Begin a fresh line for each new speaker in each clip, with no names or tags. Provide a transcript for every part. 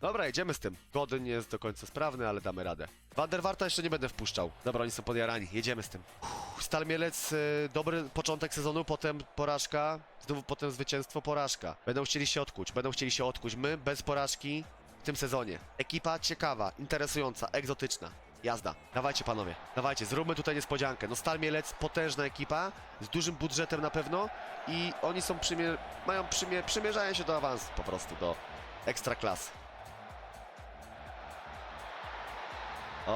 Dobra, jedziemy z tym. Godyn nie jest do końca sprawny, ale damy radę. Wanderwarta jeszcze nie będę wpuszczał. Dobra, oni są podjarani. Jedziemy z tym. Uff, Stal Mielec, y, dobry początek sezonu, potem porażka, znów potem zwycięstwo, porażka. Będą chcieli się odkuć, będą chcieli się odkuć. My bez porażki w tym sezonie. Ekipa ciekawa, interesująca, egzotyczna. Jazda. Dawajcie panowie, dawajcie, zróbmy tutaj niespodziankę. No Stal Mielec, potężna ekipa, z dużym budżetem na pewno i oni są mają przymie... przymierzają się do awansu po prostu, do ekstra klas.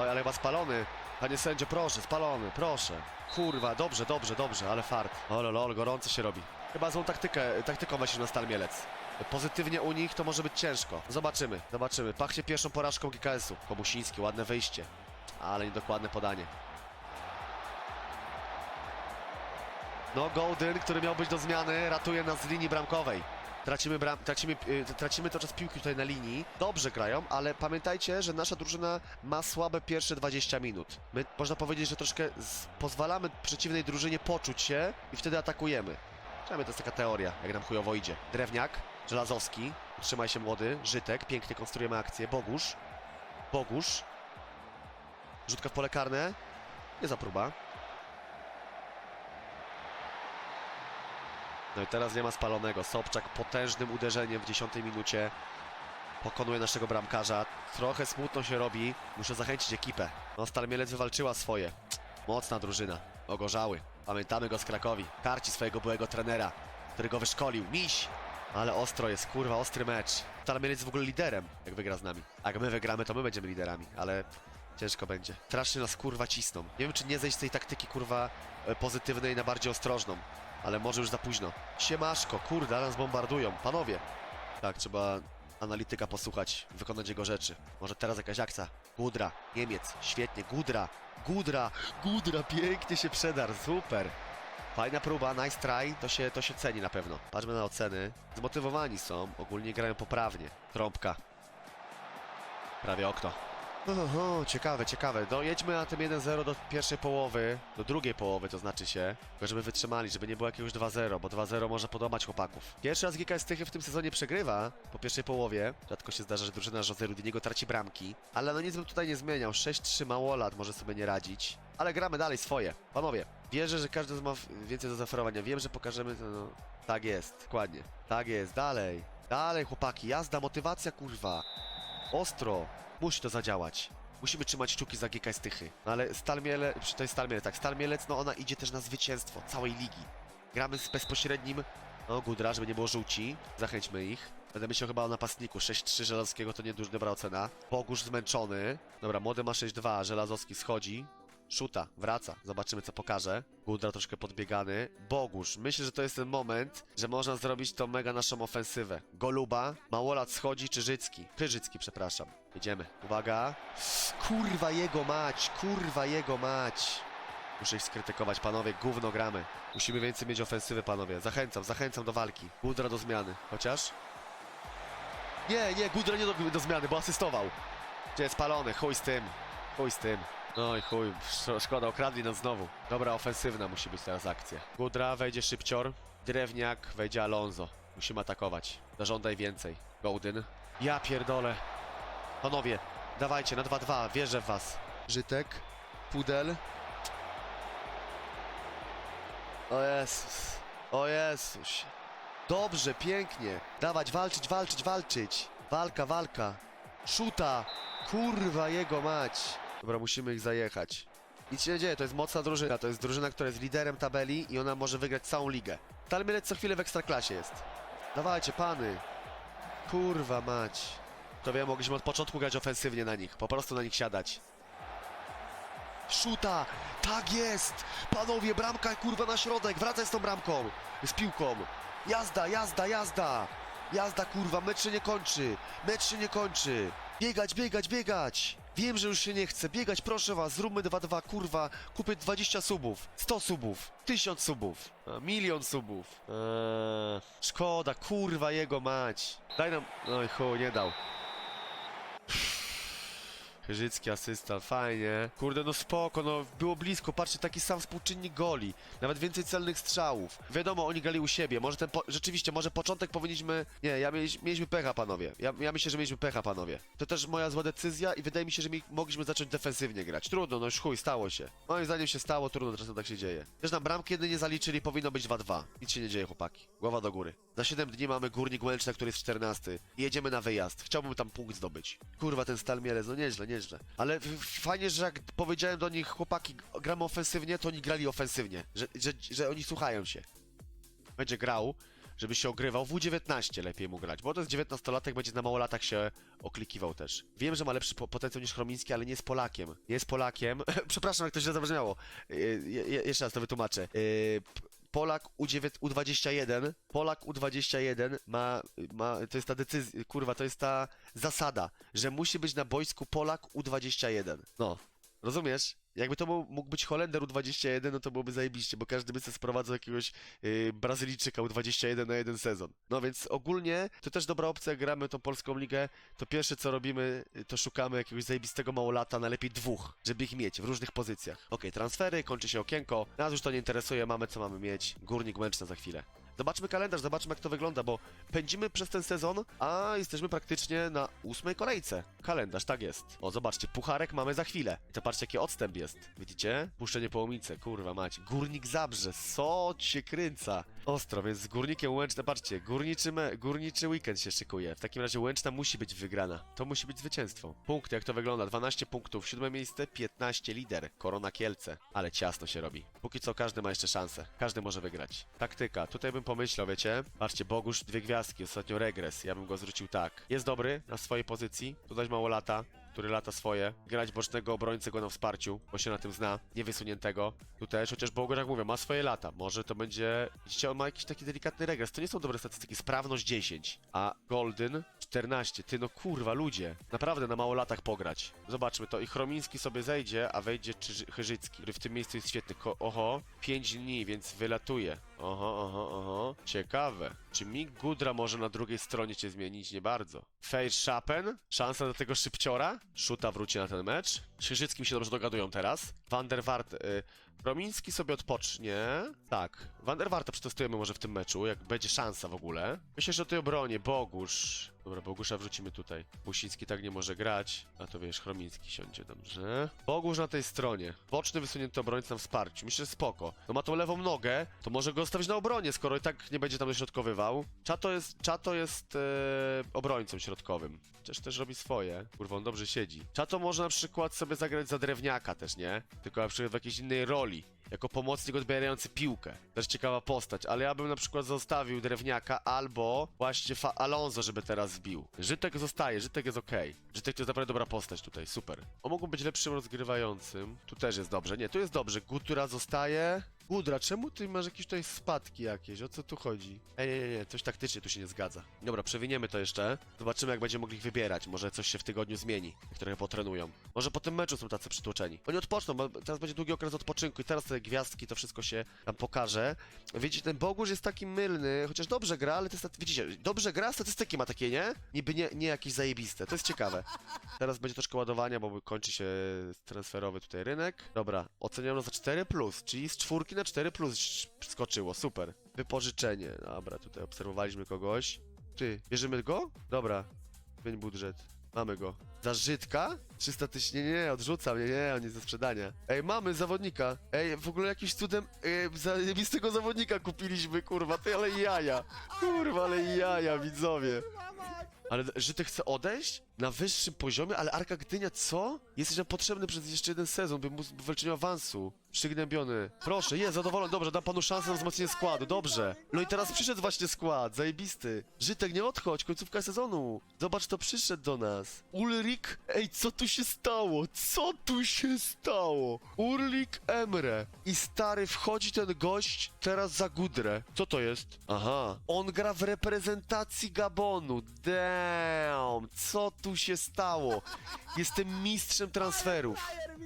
Oj, ale chyba spalony. Panie sędzio, proszę, spalony, proszę. Kurwa, dobrze, dobrze, dobrze, ale fart. Olo, lol, gorąco się robi. Chyba złą taktykę, taktyką właśnie na Stal Mielec. Pozytywnie u nich to może być ciężko. Zobaczymy, zobaczymy. Pachnie pierwszą porażką GKS-u. Komusiński, ładne wyjście. Ale niedokładne podanie. No, Golden, który miał być do zmiany, ratuje nas z linii bramkowej. Tracimy, bram, tracimy, y, tracimy to czas piłki tutaj na linii. Dobrze grają, ale pamiętajcie, że nasza drużyna ma słabe pierwsze 20 minut. My, można powiedzieć, że troszkę pozwalamy przeciwnej drużynie poczuć się i wtedy atakujemy. Przynajmniej to jest taka teoria, jak nam chujowo idzie. Drewniak, Żelazowski, trzymaj się młody, Żytek, pięknie konstruujemy akcję, Bogusz, Bogusz, rzutka w pole karne, nie za próba. No i teraz nie ma spalonego. Sobczak potężnym uderzeniem w 10 minucie pokonuje naszego bramkarza. Trochę smutno się robi. Muszę zachęcić ekipę. No Stal Mielec wywalczyła swoje. Mocna drużyna. Ogorzały. Pamiętamy go z Krakowi. Karci swojego byłego trenera, który go wyszkolił. Miś! Ale ostro jest, kurwa, ostry mecz. Stal Mielec jest w ogóle liderem, jak wygra z nami. Jak my wygramy, to my będziemy liderami, ale ciężko będzie. Strasznie nas, kurwa, cisną. Nie wiem, czy nie zejść z tej taktyki, kurwa, e, pozytywnej na bardziej ostrożną. Ale może już za późno. Siemaszko, kurde, nas bombardują. Panowie. Tak, trzeba analityka posłuchać, wykonać jego rzeczy. Może teraz jakaś akcja. Gudra, Niemiec, świetnie, Gudra, Gudra, Gudra, pięknie się przedar, super. Fajna próba, nice try, to się, to się ceni na pewno. Patrzmy na oceny. Zmotywowani są, ogólnie grają poprawnie. Trąbka. Prawie okno. Oho, ciekawe, ciekawe. No jedźmy na tym 1-0 do pierwszej połowy, do drugiej połowy to znaczy się, tylko żeby wytrzymali, żeby nie było jakiegoś 2-0, bo 2-0 może podobać chłopaków. Pierwszy raz GKS Tychy w tym sezonie przegrywa po pierwszej połowie. Rzadko się zdarza, że drużyna Jose Rudiniego traci bramki, ale no nic bym tutaj nie zmieniał. 6-3 małolat może sobie nie radzić, ale gramy dalej swoje. Panowie, wierzę, że każdy ma więcej do zaoferowania. Wiem, że pokażemy, to no, tak jest, dokładnie. Tak jest, dalej. Dalej chłopaki, jazda, motywacja kurwa. Ostro. Musi to zadziałać. Musimy trzymać kciuki za GKS Tychy. No ale Stal Miele, to jest Stal Mielec, tak. Stal Mielec, no ona idzie też na zwycięstwo całej ligi. Gramy z bezpośrednim, no Gudra, żeby nie było żółci. Zachęćmy ich. Będę myślał chyba o napastniku. 6-3 Żelazowskiego to nie duża dobra ocena. Bogusz zmęczony. Dobra, młody ma 6-2, Żelazowski schodzi. Szuta, wraca. Zobaczymy, co pokaże. Gudra troszkę podbiegany. Bogusz, myślę, że to jest ten moment, że można zrobić tą mega naszą ofensywę. Goluba, Małolat schodzi, Czyżycki. Kryżycki, przepraszam. Jedziemy. Uwaga. Kurwa jego mać, kurwa jego mać. Muszę ich skrytykować, panowie, gówno gramy. Musimy więcej mieć ofensywy, panowie. Zachęcam, zachęcam do walki. Gudra do zmiany. Chociaż? Nie, nie, Gudra nie do, do zmiany, bo asystował. Gdzie jest spalony, chuj z tym. Chuj z tym. No i chuj, sz- szkoda, okradli nas znowu. Dobra, ofensywna musi być teraz akcja. Gudra, wejdzie Szybcior, Drewniak, wejdzie Alonso. Musimy atakować. Zażądaj więcej. Gołdyn. Ja pierdolę. Panowie, dawajcie, na 2-2, wierzę w was. Żytek, Pudel. O Jezus, o Jezus. Dobrze, pięknie. Dawać, walczyć, walczyć, walczyć. Walka, walka. Szuta. Kurwa jego mać. Dobra, musimy ich zajechać. Nic się nie dzieje, to jest mocna drużyna. To jest drużyna, która jest liderem tabeli i ona może wygrać całą ligę. Stal Mielec co chwilę w ekstraklasie jest. Dawajcie, pany. Kurwa mać. To wiem, mogliśmy od początku grać ofensywnie na nich. Po prostu na nich siadać. Szuta! Tak jest! Panowie, bramka kurwa na środek! Wracaj z tą bramką! Z piłką! Jazda, jazda, jazda! Jazda kurwa, mecz się nie kończy! Mecz się nie kończy! Biegać, biegać, biegać! Wiem, że już się nie chce. Biegać, proszę was, zróbmy 2-2, kurwa. Kupię 20 subów, 100 subów, 1000 subów, a, milion subów. Eee, szkoda, kurwa jego mać. Daj nam... Oj chuj, nie dał. Chyżycki asysta, fajnie. Kurde, no spoko, no było blisko, patrzcie, taki sam współczynnik goli. Nawet więcej celnych strzałów. Wiadomo, oni grali u siebie, może ten, po... rzeczywiście, może początek powinniśmy... Nie, ja mieliś... mieliśmy pecha, panowie. Ja, ja myślę, że mieliśmy pecha, panowie. To też moja zła decyzja i wydaje mi się, że mi... mogliśmy zacząć defensywnie grać. Trudno, no już chuj, stało się. Moim zdaniem się stało, trudno, czasem tak się dzieje. Też nam bramki jedynie zaliczyli, powinno być 2-2. Nic się nie dzieje, chłopaki. Głowa do góry. Za 7 dni mamy Górnik Łęczna, który jest 14. I jedziemy na wyjazd. Chciałbym tam punkt zdobyć. Kurwa, ten Stal Mielec, no nieźle, nieźle. Ale fajnie, że jak powiedziałem do nich, chłopaki, gramy ofensywnie, to oni grali ofensywnie. Że, że, że oni słuchają się. Będzie grał, żeby się ogrywał. W U19 lepiej mu grać, bo to jest 19-latek, będzie na mało latach się oklikiwał też. Wiem, że ma lepszy po- potencjał niż Chromiński, ale nie jest Polakiem. Nie jest Polakiem. Przepraszam, jak to źle zabrzmiało. Je, je, jeszcze raz to wytłumaczę. Polak U9, U21, Polak U21 ma, ma, to jest ta decyzja, kurwa, to jest ta zasada, że musi być na boisku Polak U21. No, rozumiesz? Jakby to mógł być Holender U21, no to byłoby zajebiście, bo każdy by sobie sprowadzał jakiegoś yy, Brazylijczyka U21 na jeden sezon. No więc ogólnie to też dobra opcja, jak gramy tą polską ligę, to pierwsze co robimy, y, to szukamy jakiegoś zajebistego małolata, najlepiej dwóch, żeby ich mieć w różnych pozycjach. Okej, transfery, kończy się okienko, nas już to nie interesuje, mamy co mamy mieć, Górnik Łęczna za chwilę. Zobaczmy kalendarz, zobaczmy jak to wygląda, bo pędzimy przez ten sezon, a jesteśmy praktycznie na ósmej kolejce. Kalendarz, tak jest. O, zobaczcie, pucharek mamy za chwilę. I to patrzcie, jaki odstęp jest. Widzicie? Puszczenie połomice, kurwa mać. Górnik Zabrze, co się kręca. Ostro, więc z Górnikiem Łęczna, patrzcie, górniczy, me, górniczy weekend się szykuje. W takim razie Łęczna musi być wygrana. To musi być zwycięstwo. Punkty, jak to wygląda? 12 punktów, siódme miejsce, 15 lider. Korona Kielce. Ale ciasno się robi. Póki co każdy ma jeszcze szansę. Każdy może wygrać. Taktyka, tutaj bym pomyślał, wiecie? Patrzcie, Bogusz dwie gwiazdki, ostatnio regres. Ja bym go zwrócił tak. Jest dobry na swojej pozycji, dodać mało lata, który lata swoje, grać bocznego obrońcę go na wsparciu, bo się na tym zna, niewysuniętego. Tu też, chociaż Bogusz, jak mówię, ma swoje lata. Może to będzie... Widzicie, on ma jakiś taki delikatny regres. To nie są dobre statystyki. Sprawność 10, a Golden 14. Ty no kurwa, ludzie. Naprawdę na mało latach pograć. Zobaczmy to. I Chromiński sobie zejdzie, a wejdzie Czyży- Chyżycki, który w tym miejscu jest świetny. Ko oho, 5 dni, więc wylatuje. Oho, oho, oho. Ciekawe. Czy Mick Gudra może na drugiej stronie cię zmienić? Nie bardzo. Fejr Schapen? Szansa do tego szybciora? Szuta wróci na ten mecz. Z Chyżyckim się dobrze dogadują teraz. Van der Wart... Y Romiński sobie odpocznie. Tak. Van przetestujemy może w tym meczu, jak będzie szansa w ogóle. Myślę, że o tej obronie. Bogusz. Dobra, Bogusza wrzucimy tutaj. Busiński tak nie może grać. A to wiesz, Chromiński siądzie, dobrze. Bogusz na tej stronie. Boczny wysunięty obrońca na wsparciu. Myślę, że spoko. No ma tą lewą nogę, to może go stawić na obronie, skoro i tak nie będzie tam dośrodkowywał. Czato jest, Czato jest e, obrońcą środkowym. Chociaż też robi swoje. Kurwa, on dobrze siedzi. Czato może na przykład sobie zagrać za drewniaka też, nie? Tylko na przykład w jakiejś innej roli. Jako pomocnik odbierający piłkę. Też ciekawa postać, ale ja bym na przykład zostawił drewniaka albo właśnie Fa Alonso, żeby teraz wbił. Żytek zostaje, Żytek jest okej. Żytek to jest naprawdę dobra postać tutaj, super. On mógł być lepszym rozgrywającym. Tu też jest dobrze. Nie, tu jest dobrze. Gutura zostaje. Gudra, czemu ty masz jakieś tutaj spadki jakieś? O co tu chodzi? Ej, nie, nie, nie, coś taktycznie tu się nie zgadza. Dobra, przewiniemy to jeszcze. Zobaczymy, jak będziemy mogli ich wybierać. Może coś się w tygodniu zmieni, jak trochę potrenują. Może po tym meczu są tacy przytłoczeni. Oni odpoczną, bo teraz będzie długi okres odpoczynku i teraz te gwiazdki, to wszystko się nam pokaże. Widzicie, ten Bogusz jest taki mylny, chociaż dobrze gra, ale te staty... widzicie, dobrze gra, statystyki ma takie, nie? Niby nie, nie jakieś zajebiste, to jest ciekawe. Teraz będzie troszkę ładowania, bo kończy się transferowy tutaj rynek. Dobra, oceniam za 4+, czyli z czwórki na 4+, skoczyło, super. Wypożyczenie, dobra, tutaj obserwowaliśmy kogoś. Ty, bierzemy go? Dobra, zmień budżet. Mamy go. Za Żydka? 300 tysięcy? Nie, nie, odrzucam, nie, nie, on jest do sprzedania. Ej, mamy zawodnika. Ej, w ogóle jakimś cudem ej, zajebistego zawodnika kupiliśmy, kurwa, ty, ale jaja. Kurwa, ale jaja, widzowie. Ale Żytek chce odejść? Na wyższym poziomie? Ale Arka Gdynia co? Jesteś nam potrzebny przez jeszcze jeden sezon, by móc w awansu. Przygnębiony. Proszę, jest zadowolony. Dobrze, dam panu szansę na wzmocnienie składu. Dobrze. No i teraz przyszedł właśnie skład. Zajebisty. Żytek, nie odchodź. Końcówka sezonu. Zobacz, to przyszedł do nas. Ulrik? Ej, co tu się stało? Co tu się stało? Ulrik Emre. I stary, wchodzi ten gość teraz za Gudrę. Co to jest? Aha. On gra w reprezentacji Gabonu. Damn! Co tu się stało? Jestem mistrzem transferów.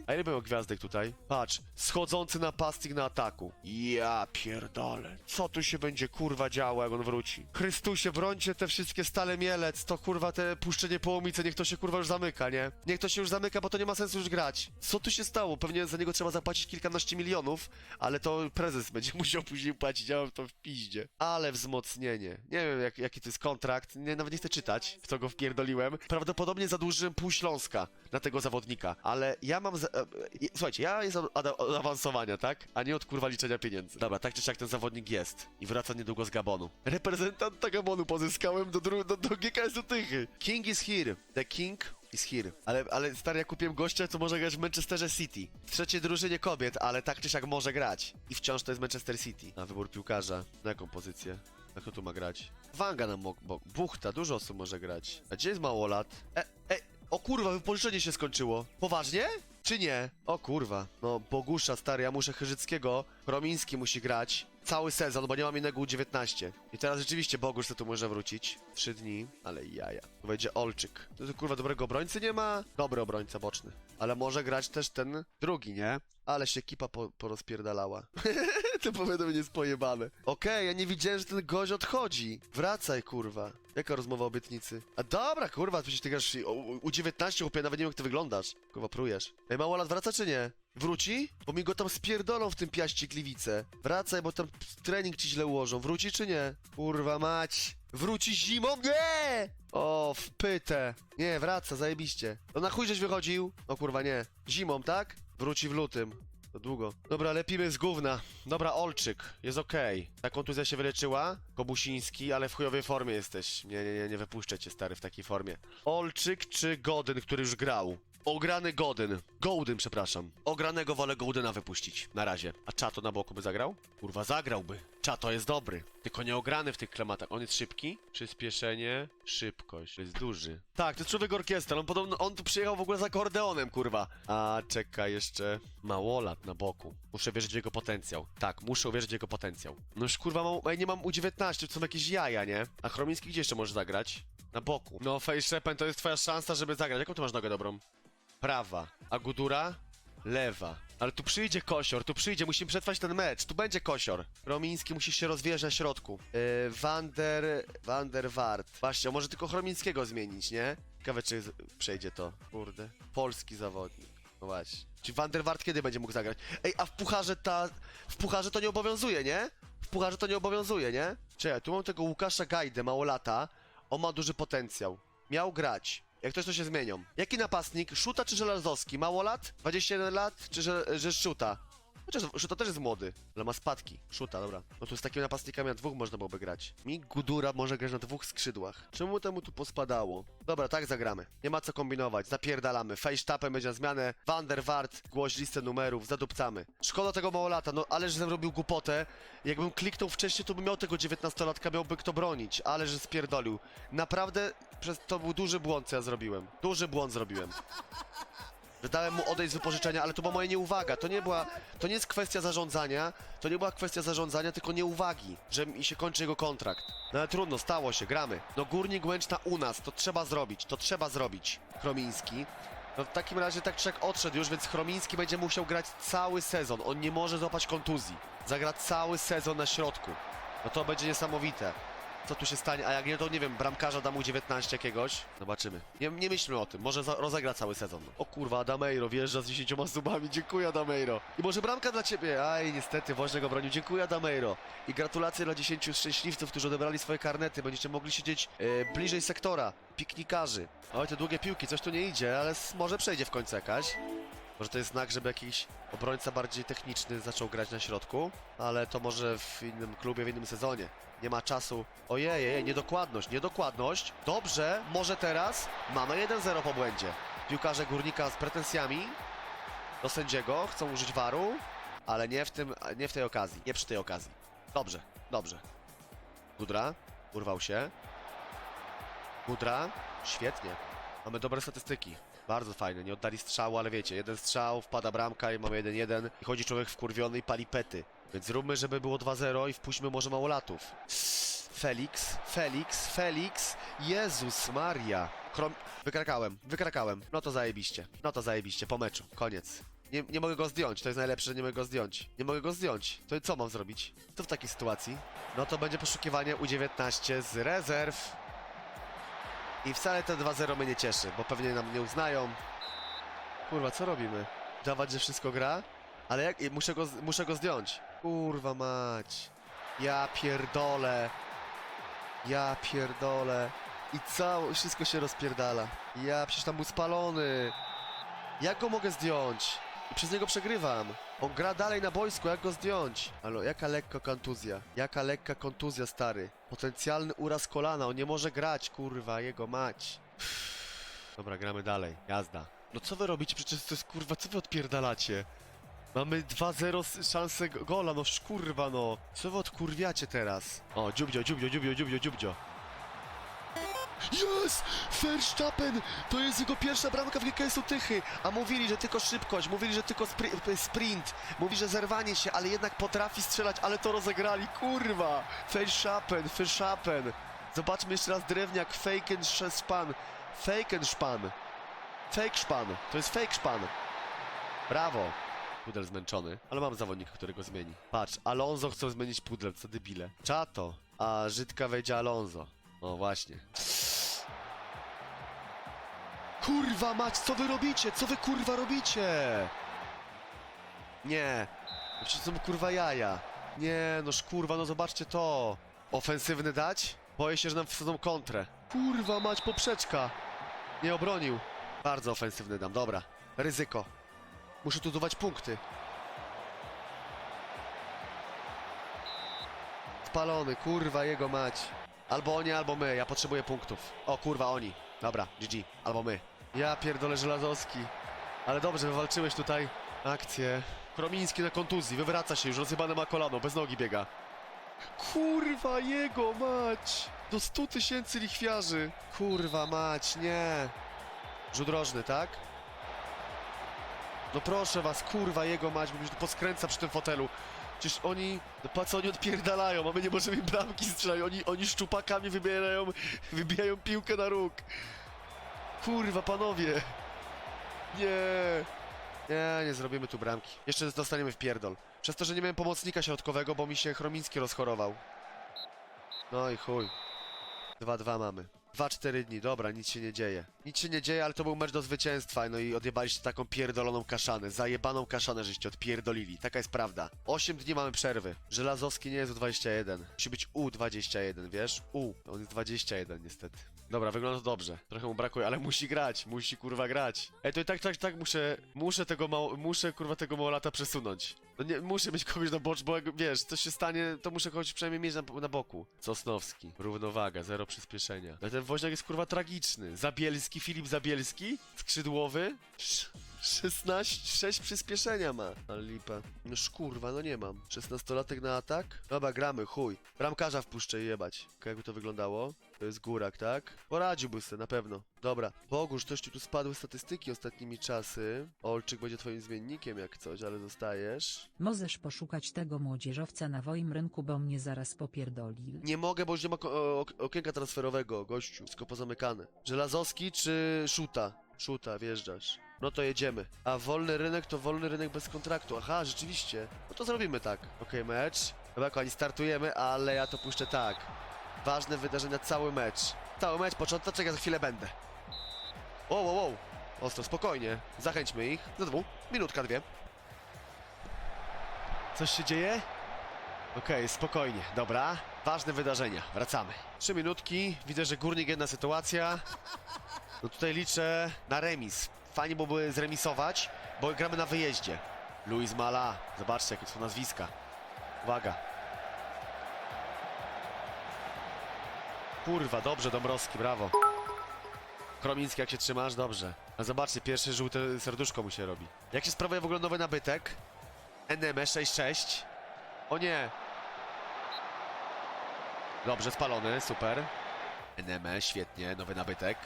A ile było gwiazdek tutaj? Patrz, schodzący napastnik na ataku. Ja pierdolę. Co tu się będzie kurwa działo, jak on wróci? Chrystusie, brońcie te wszystkie stale mielec, to kurwa te puszczenie połomice, niech to się kurwa już zamyka, nie? Niech to się już zamyka, bo to nie ma sensu już grać. Co tu się stało? Pewnie za niego trzeba zapłacić kilkanaście milionów, ale to prezes będzie musiał później płacić, ja mam to w piździe. Ale wzmocnienie. Nie wiem, jak, jaki to jest kontrakt, nie, nawet nie chcę czytać, w co go wpierdoliłem. Prawdopodobnie zadłużyłem pół Śląska na tego zawodnika, ale ja mam... Za, e, e, słuchajcie, ja jestem od, od awansowania, tak? A nie od kurwa liczenia pieniędzy. Dobra, tak czy siak ten zawodnik jest i wraca niedługo z Gabonu. Reprezentanta Gabonu pozyskałem do, do, do GKS-u Tychy. King is here. The king is here. Ale, ale stary, ja kupiłem gościa, co może grać w Manchesterze City. W trzeciej drużynie kobiet, ale tak czy siak może grać. I wciąż to jest Manchester City. Na wybór piłkarza. Na jaką pozycję? Jak on tu ma grać? Wanga mógł, bo Buchta, dużo osób może grać. A gdzie jest Małolat? E, e, o kurwa, wypożyczenie się skończyło. Poważnie? Czy nie? O kurwa. No, Bogusza, stary, ja muszę Chyżyckiego. Romiński musi grać. Cały sezon, bo nie mam innego U19. I teraz rzeczywiście Bogusz tu może wrócić. Trzy dni, ale jaja. Wejdzie Olczyk. To, to kurwa dobrego obrońcy nie ma? Dobry obrońca boczny. Ale może grać też ten drugi, nie? Ale się ekipa po, porozpierdalała. to powiadomienie jest pojebane. Okej, ja nie widziałem, że ten gość odchodzi. Wracaj, kurwa. Jaka rozmowa obietnicy? A dobra, kurwa, przecież ty grasz u, u, u 19, chłopie, nawet nie wiem jak ty wyglądasz. Kurwa, prujesz. Ej, Małolat wraca czy nie? Wróci? Bo mi go tam spierdolą w tym piaście gliwice. Wracaj, bo tam trening ci źle ułożą. Wróci czy nie? Kurwa mać. Wróci zimą? Nie! O, w pytę. Nie, wraca, zajebiście. No na chuj żeś wychodził? O kurwa, nie. Zimą, tak? Wróci w lutym. To długo. Dobra, lepimy z gówna. Dobra, Olczyk, jest okej. Ta kontuzja się wyleczyła. Kobusiński, ale w chujowej formie jesteś. Nie, nie, nie, nie wypuszczę cię, stary, w takiej formie. Olczyk czy Godyn, który już grał? Ograny Godyn. Gołdyn, przepraszam. Ogranego wolę Gołdyna wypuścić. Na razie. A Czato na boku by zagrał? Kurwa, zagrałby. Czato jest dobry. Tylko nie ograny w tych klimatach. On jest szybki. Przyspieszenie, szybkość. To jest duży. Tak, to jest człowiek orkiestra. On podobno, on tu przyjechał w ogóle z akordeonem, kurwa. A, czeka jeszcze. Małolat na boku. Muszę wierzyć w jego potencjał. Tak, muszę uwierzyć w jego potencjał. No już kurwa, mam, ej, nie mam U19, to są jakieś jaja, nie? A Chromiński gdzie jeszcze może zagrać? Na boku. No, Face to jest twoja szansa, żeby zagrać. Jaką ty masz nogę dobrą? Prawa. A Gudura? Lewa. Ale tu przyjdzie kosior, tu przyjdzie, musimy przetrwać ten mecz, tu będzie kosior. Romiński musi się rozwijać na środku. Yy, Wander... Wander Wart. Właśnie, może tylko Chromińskiego zmienić, nie? Ciekawe, czy przejdzie to. Kurde. Polski zawodnik. No właśnie. Czy Wander Wart kiedy będzie mógł zagrać? Ej, a w pucharze ta... W pucharze to nie obowiązuje, nie? W pucharze to nie obowiązuje, nie? Czekaj, tu mam tego Łukasza Gajdę, mało lata. On ma duży potencjał. Miał grać. Jak ktoś to się zmienią. Jaki napastnik? Szuta czy Żelazowski? Mało lat? 21 lat? Czy że, że Szuta? Chociaż Szuta też jest młody, ale ma spadki. Szuta, dobra. No tu z takimi napastnikami na dwóch można byłoby grać. Mi Gudura może grać na dwóch skrzydłach. Czemu temu tu pospadało? Dobra, tak zagramy. Nie ma co kombinować. Zapierdalamy. Fejsztapem będzie na zmianę. Vanderwart, głoś listę numerów. Zadupcamy. Szkoda tego mało lata, no ale że zrobił głupotę. Jakbym kliknął wcześniej, to bym miał tego 19-latka, miałby kto bronić. Ale że spierdolił. Naprawdę, przez to był duży błąd, co ja zrobiłem. Duży błąd zrobiłem. Wydałem mu odejść z wypożyczenia, ale to była moja nieuwaga. To nie była, to nie jest kwestia zarządzania, to nie była kwestia zarządzania, tylko nieuwagi, że mi się kończy jego kontrakt. No ale trudno, stało się, gramy. No Górnik Łęczna u nas, to trzeba zrobić, to trzeba zrobić. Chromiński. No w takim razie tak jak odszedł już, więc Chromiński będzie musiał grać cały sezon. On nie może złapać kontuzji. Zagra cały sezon na środku. No to będzie niesamowite. Co tu się stanie? A jak nie, to nie wiem, bramkarza da mu 19 jakiegoś. Zobaczymy. Nie, nie myślmy o tym, może rozegra cały sezon. O kurwa, Adameiro wjeżdża z 10 subami, dziękuję Adameiro. I może bramka dla ciebie? Aj, niestety, woźny go bronił, dziękuję Adameiro. I gratulacje dla 10 szczęśliwców, którzy odebrali swoje karnety. Będziecie mogli siedzieć e, bliżej sektora, piknikarzy. Oj, te długie piłki, coś tu nie idzie, ale może przejdzie w końcu jakaś. Może to jest znak, żeby jakiś obrońca bardziej techniczny zaczął grać na środku, ale to może w innym klubie, w innym sezonie. Nie ma czasu. Ojej, ojej, niedokładność, niedokładność. Dobrze, może teraz mamy 1-0 po błędzie. Piłkarze Górnika z pretensjami do sędziego chcą użyć waru, ale nie w tym, nie w tej okazji, nie przy tej okazji. Dobrze, dobrze. Gudra, urwał się. Gudra, świetnie. Mamy dobre statystyki. Bardzo fajne, nie oddali strzału, ale wiecie, jeden strzał, wpada bramka i mamy 1-1 i chodzi człowiek wkurwiony i pali pety. Więc zróbmy, żeby było 2-0 i wpuśćmy może małolatów. Felix, Felix, Felix, Jezus Maria. Chrom... Wykrakałem, wykrakałem. No to zajebiście, no to zajebiście, po meczu, koniec. Nie, nie mogę go zdjąć, to jest najlepsze, że nie mogę go zdjąć. Nie mogę go zdjąć. To co mam zrobić? Co w takiej sytuacji? No to będzie poszukiwanie U19 z rezerw. I wcale te 2-0 mnie nie cieszy, bo pewnie nam nie uznają. Kurwa, co robimy? Dawać, że wszystko gra? Ale jak? Muszę go, muszę go zdjąć. Kurwa mać. Ja pierdolę. Ja pierdolę. I cało, wszystko się rozpierdala. Ja przecież tam był spalony. Jak go mogę zdjąć? Przez niego przegrywam. On gra dalej na boisku, jak go zdjąć? Ale jaka lekka kontuzja. Jaka lekka kontuzja, stary. Potencjalny uraz kolana, on nie może grać, kurwa, jego mać. Dobra, gramy dalej. Jazda. No co wy robicie? Przecież to jest kurwa, co wy odpierdalacie? Mamy 2-0 s- szansę gola, no kurwa no. Co wy odkurwiacie teraz? O, dziubdzio, dziubdzio, dziubdzio, dziubdzio, dziubdzio. Jest! Verstappen! To jest jego pierwsza bramka w GKS-u Tychy! A mówili, że tylko szybkość, mówili, że tylko spri sprint, mówi, że zerwanie się, ale jednak potrafi strzelać, ale to rozegrali, kurwa! Verstappen, Verstappen! Zobaczmy jeszcze raz drewniak, Fakenspan, Fakenspan, Fakespan, to jest Fakespan! Brawo! Pudel zmęczony, ale mam zawodnika, który go zmieni. Patrz, Alonso chce zmienić pudel, co debile. Czato, a Żydka wejdzie Alonso. O, właśnie. Kurwa mać, co wy robicie? Co wy kurwa robicie? Nie. No Przecież są kurwa jaja. Nie, noż kurwa, no zobaczcie to. Ofensywny dać? Boję się, że nam wsadzą kontrę. Kurwa mać, poprzeczka. Nie obronił. Bardzo ofensywny dam, dobra. Ryzyko. Muszę tu dawać punkty. Spalony, kurwa, jego mać. Albo oni, albo my, ja potrzebuję punktów. O kurwa, oni. Dobra, GG, albo my. Ja pierdolę Żelazowski. Ale dobrze, wywalczyłeś tutaj akcję. Kromiński na kontuzji, wywraca się już, rozjebane ma kolano, bez nogi biega. Kurwa, jego mać! Do 100 tysięcy lichwiarzy. Kurwa mać, nie. Rzut rożny, tak? No proszę was, kurwa, jego mać, bo mi się tu poskręca przy tym fotelu. Przecież oni, no patrz, oni odpierdalają, a my nie możemy im bramki strzelać. Oni, oni szczupakami wybierają, wybijają piłkę na róg. Kurwa, panowie. Nie. Nie, nie zrobimy tu bramki. Jeszcze dostaniemy w pierdol. Przez to, że nie miałem pomocnika środkowego, bo mi się Chromiński rozchorował. No i chuj. 2-2 mamy. 2-4 dni, dobra, nic się nie dzieje. Nic się nie dzieje, ale to był mecz do zwycięstwa, no i odjebaliście taką pierdoloną kaszanę. Zajebaną kaszanę, żeście odpierdolili. Taka jest prawda. 8 dni mamy przerwy. Żelazowski nie jest U21. Musi być U21, wiesz? U. On jest 21 niestety. Dobra, wygląda to dobrze. Trochę mu brakuje, ale musi grać. Musi kurwa grać. Ej, to i tak, tak, tak muszę. Muszę tego mało. Muszę kurwa tego małolata przesunąć. No nie, muszę mieć kogoś na bocz, bo jak wiesz, coś się stanie, to muszę kogoś przynajmniej mieć na, na boku. Sosnowski. Równowaga, zero przyspieszenia. No ten woźniak jest kurwa tragiczny. Zabielski, Filip Zabielski, skrzydłowy. Sz- 16, 6 przyspieszenia ma. Ale lipa. No kurwa, no nie mam. 16-latek na atak? Dobra, gramy, chuj. Bramkarza wpuszczę jebać. Okej, Jakby to wyglądało? To jest górak, tak? Poradziłby sobie, na pewno. Dobra. Bogusz, coś ci tu spadły statystyki ostatnimi czasy. Olczyk będzie twoim zmiennikiem jak coś, ale zostajesz.
Możesz poszukać tego młodzieżowca na woim rynku, bo mnie zaraz popierdoli.
Nie mogę, bo już nie ma ko- o- ok- okienka transferowego, gościu. Wszystko pozamykane. Żelazowski czy Szuta? Szuta, wjeżdżasz. No to jedziemy. A wolny rynek to wolny rynek bez kontraktu. Aha, rzeczywiście. No to zrobimy tak. Okej, mecz. Dobra, kochani, startujemy, ale ja to puszczę tak. Ważne wydarzenia, cały mecz. Cały mecz, początek, ja za chwilę będę. Wow, wow, wow. Ostro, spokojnie. Zachęćmy ich. Za dwóch. Minutka, dwie. Coś się dzieje? Okej, spokojnie, dobra. Ważne wydarzenia, wracamy. Trzy minutki, widzę, że górnik jedna sytuacja. No tutaj liczę na remis. Fajnie byłoby zremisować, bo gramy na wyjeździe. Luis Mala, zobaczcie jakie są nazwiska. Uwaga. Kurwa, dobrze Dąbrowski, brawo. Kromiński, jak się trzymasz? Dobrze. A zobaczcie, pierwsze żółte serduszko mu się robi. Jak się sprawuje w ogóle nowy nabytek? NM 66. O nie, Dobrze, spalony, super. NM, świetnie, nowy nabytek.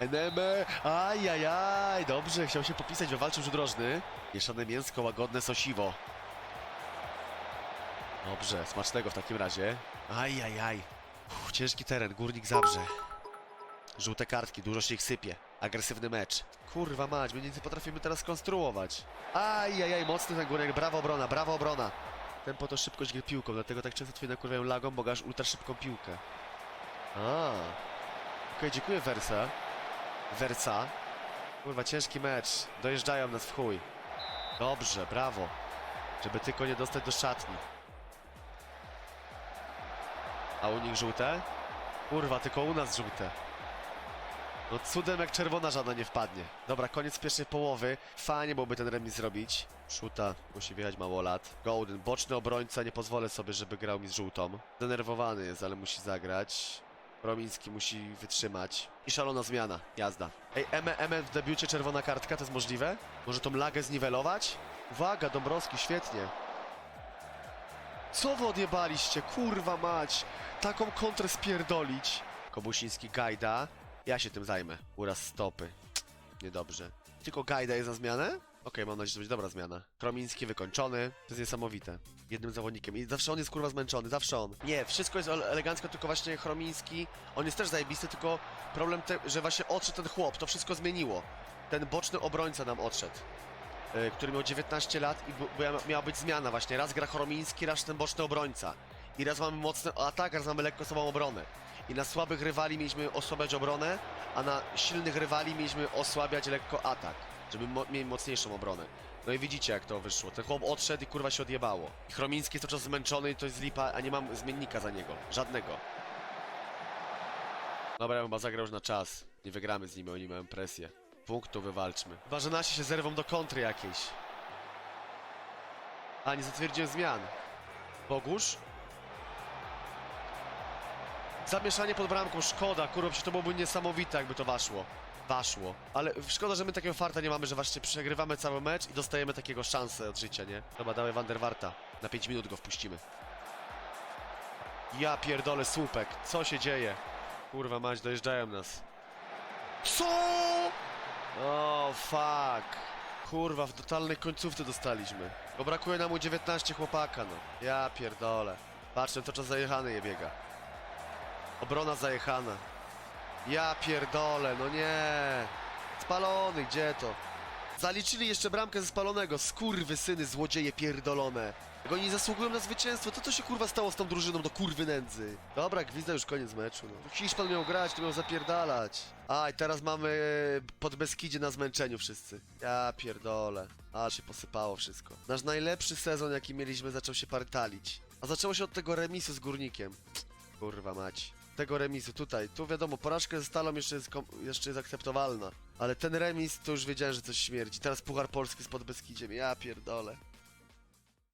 NM, ajajaj, dobrze, chciał się popisać, wywalczył rzut rożny. Mieszane mięsko, łagodne sosiwo. Dobrze, smacznego w takim razie. Aj, aj, aj. Uff, ciężki teren, Górnik Zabrze. Żółte kartki, dużo się ich sypie. Agresywny mecz. Kurwa mać, my nic potrafimy teraz skonstruować. Aj, aj, aj, mocny ten Górnik, brawo obrona, brawo obrona. Tempo to szybkość gry piłką, dlatego tak często twoje nakurwiają lagą, bo grasz ultra szybką piłkę. A. Okej, dziękuję Wersa. Wersa. Kurwa, ciężki mecz. Dojeżdżają nas w chuj. Dobrze, brawo. Żeby tylko nie dostać do szatni. A u nich żółte? Kurwa, tylko u nas żółte. No cudem jak czerwona żadna nie wpadnie. Dobra, koniec pierwszej połowy. Fajnie byłoby ten remis zrobić. Szuta musi wjechać mało lat. Golden, boczny obrońca, nie pozwolę sobie, żeby grał mi z żółtą. Denerwowany jest, ale musi zagrać. Romiński musi wytrzymać. I szalona zmiana, jazda. Ej, Eme w debiucie czerwona kartka, to jest możliwe? Może tą lagę zniwelować? Uwaga, Dąbrowski, świetnie. Co wy odjebaliście? Kurwa mać! Taką kontrę spierdolić. Kobusiński Gajda. Ja się tym zajmę. Uraz stopy. Niedobrze. Tylko Gajda jest na zmianę? Okej, mam nadzieję, że to będzie dobra zmiana. Kromiński wykończony. To jest niesamowite. Jednym zawodnikiem. I zawsze on jest kurwa zmęczony, zawsze on. Nie, wszystko jest ele- elegancko, tylko właśnie Chromiński. On jest też zajebisty, tylko problem, te, że właśnie odszedł ten chłop. To wszystko zmieniło. Ten boczny obrońca nam odszedł. Y, Który miał 19 lat i miała być zmiana właśnie. Raz gra Chromiński, raz ten boczny obrońca. I raz mamy mocny atak, raz mamy lekko słabą obronę. I na słabych rywali mieliśmy osłabiać obronę, a na silnych rywali mieliśmy osłabiać lekko atak, żeby mo mieli mocniejszą obronę. No i widzicie jak to wyszło. Ten chłop odszedł i kurwa się odjebało. I Chromiński jest cały czas zmęczony i to jest lipa, a nie mam zmiennika za niego. Żadnego. Dobra, ja chyba zagrał już na czas. Nie wygramy z nimi, oni mają presję. Punktu wywalczmy. Chyba, że nasi się zerwą do kontry jakiejś. A, nie zatwierdziłem zmian. Bogusz? Zamieszanie pod bramką, szkoda, kurwa, przecież to byłoby niesamowite, jakby to waszło. Waszło. Ale szkoda, że my takiego farta nie mamy, że właśnie przegrywamy cały mecz i dostajemy takiego szansę od życia, nie? Dobra, dawaj Wanderwarta. Na 5 minut go wpuścimy. Ja pierdolę słupek, co się dzieje? Kurwa mać, dojeżdżają nas. Co? O, fuck. Kurwa, w totalnej końcówce dostaliśmy. Bo brakuje nam u 19 chłopaka, no. Ja pierdolę. Patrzę, to czas zajechany je biega. Obrona zajechana. Ja pierdolę, no nie. Spalony, gdzie to? Zaliczyli jeszcze bramkę ze spalonego. Skurwy syny, złodzieje pierdolone. Jak oni zasługują na zwycięstwo, to co się kurwa stało z tą drużyną do kurwy nędzy? Dobra, gwizda już koniec meczu. No. Hiszpan miał grać, to miał zapierdalać. A, i teraz mamy e, pod Beskidzie na zmęczeniu wszyscy. Ja pierdolę. A, się posypało wszystko. Nasz najlepszy sezon, jaki mieliśmy, zaczął się partalić. A zaczęło się od tego remisu z Górnikiem. Kurwa mać. Tego remisu tutaj. Tu wiadomo, porażka ze Stalą jeszcze jest, jeszcze jest akceptowalna. Ale ten remis, to już wiedziałem, że coś śmierdzi. Teraz Puchar Polski z Podbeskidziem. Ja pierdolę.